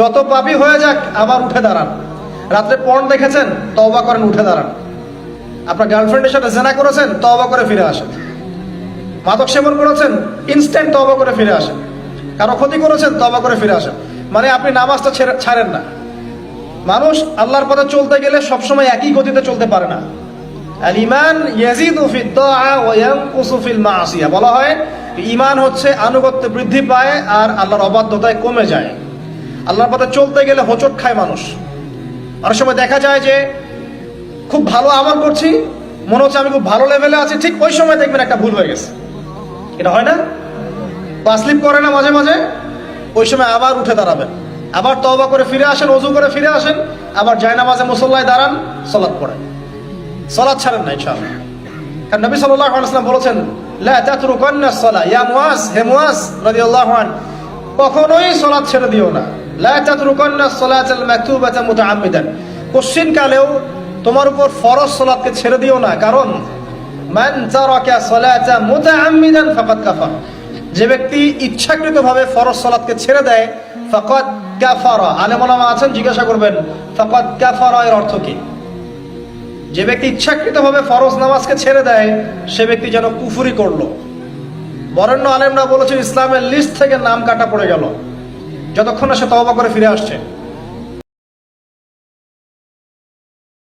যত পাপি হয়ে যাক, আবার উঠে দাঁড়ান। রাত্রে পর্ন দেখেছেন, তওবা করেন, উঠে দাঁড়ান। আপনার গার্লফ্রেন্ডের সাথে জেনা করেছেন, তওবা করে ফিরে আসেন। মাদক সেবন করেছেন ইনস্ট্যান্ট তওবা করে ফিরে আসেন। কারও ক্ষতি করেছেন, তওবা করে ফিরে আসেন। মানে আপনি নামাজটা ছেড়ে- ছাড়েন না। মানুষ আল্লাহর পথে চলতে গেলে সবসময় একই গতিতে চলতে পারে না। ইমান বলা হয় ঈমান হচ্ছে আনুগত্য বৃদ্ধি পায় আর আল্লাহর অবাধ্যতায় কমে যায়। আল্লাহর পথে চলতে গেলে হোঁচট খায় মানুষ। অনেক সময় দেখা যায় যে খুব ভালো আমল করছি, মনে হচ্ছে আমি খুব ভালো লেভেলে আছি, ঠিক ওই সময় দেখবেন একটা ভুল হয়ে গেছে। এটা হয় না? বা করে না মাঝে মাঝে, ওই সময় আবার উঠে দাঁড়াবেন। আবার তওবা করে ফিরে আসেন অজু করে ফিরে আসেন, আবার জায়নামাজে মুসল্লায় দাঁড়ান সলাৎ পড়েন। সলাদ ছাড়েন না, ইনশাআল্লাহ। কারণ নবী সাল্লাল্লাহু আলাইহি ওয়াসাল্লাম বলেছেন কখনোই সলাদ ছেড়ে দিও না। কোশ্চিন কালেও তোমার উপর ফরজ সালাতকে ছেড়ে দিও না, কারণ কাফার। যে ব্যক্তি ইচ্ছাকৃতভাবে ফরজ সালাতকে ছেড়ে দেয়, ফাকাদ কাফারা। আলেম ওলামা আছেন, জিজ্ঞাসা করবেন, ফাকাদ কাফারা এর অর্থ কি? যে ব্যক্তি ইচ্ছাকৃতভাবে ফরজ নামাজকে ছেড়ে দেয়, সে ব্যক্তি যেন কুফুরি করল। বরেণ্য আলেমরা বলেছেন, ইসলামের লিস্ট থেকে নাম কাটা পড়ে গেল। যতক্ষণ না সে তবা করে ফিরে আসছে।